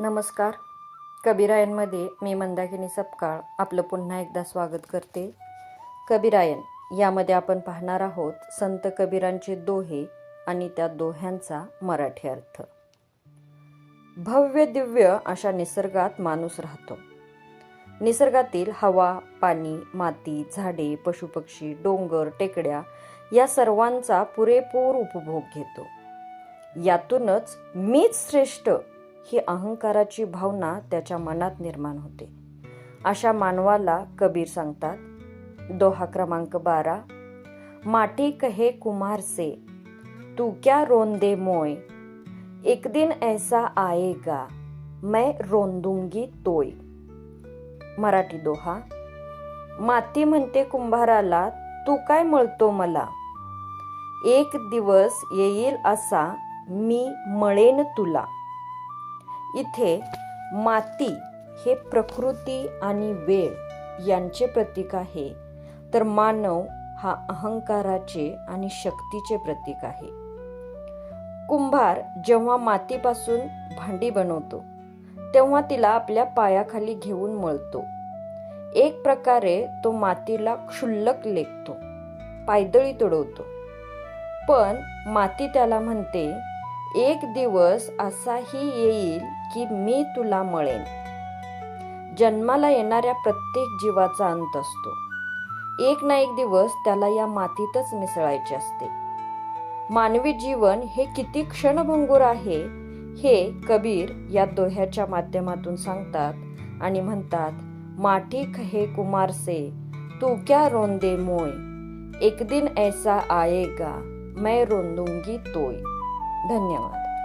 नमस्कार. कबीरायनमध्ये मी मंदाकिनी सपकाळ आपलं पुन्हा एकदा स्वागत करते. कबीरायन यामध्ये आपण पाहणार आहोत संत कबीरांचे दोहे आणि त्या दोह्यांचा मराठी अर्थ. भव्य दिव्य अशा निसर्गात माणूस राहतो. निसर्गातील हवा पाणी माती झाडे पशुपक्षी डोंगर टेकड्या या सर्वांचा पुरेपूर उपभोग घेतो. यातूनच मीच श्रेष्ठ ही अहंकाराची भावना त्याच्या मनात निर्माण होते. अशा मानवाला कबीर सांगतात दोहा क्रमांक बारा. माटी कहे कुमार से. तू क्या रोंदे मोय. एक दिन ऐसा आएगा. मैं रोंदूंगी तोय. मराठी दोहा माती म्हणते कुंभाराला तू काय मळतो मला? एक दिवस येईल असा मी मळेन तुला. इथे माती हे प्रकृती आणि वेळ यांचे प्रतीक आहे. तर मानव हा अहंकाराचे आणि शक्तीचे प्रतीक आहे. कुंभार जेव्हा मातीपासून भांडी बनवतो तेव्हा तिला आपल्या पायाखाली घेऊन मळतो. एक प्रकारे तो मातीला क्षुल्लक लेखतो पायदळी तुडवतो. पण माती त्याला म्हणते एक दिवस असाही येईल की मी तुला मळेन. जन्माला येणाऱ्या प्रत्येक जीवाचा अंत असतो. एक ना एक दिवस त्याला या मातीतच मिसळायचे असते. मानवी जीवन हे किती क्षणभंगूर आहे हे कबीर या दोह्याच्या माध्यमातून सांगतात आणि म्हणतात माठी कहे कुमार से तू क्या रोंदे मोय? एक दिन ऐसा आएगा मैं रोंदूंगी तोय. धन्यवाद.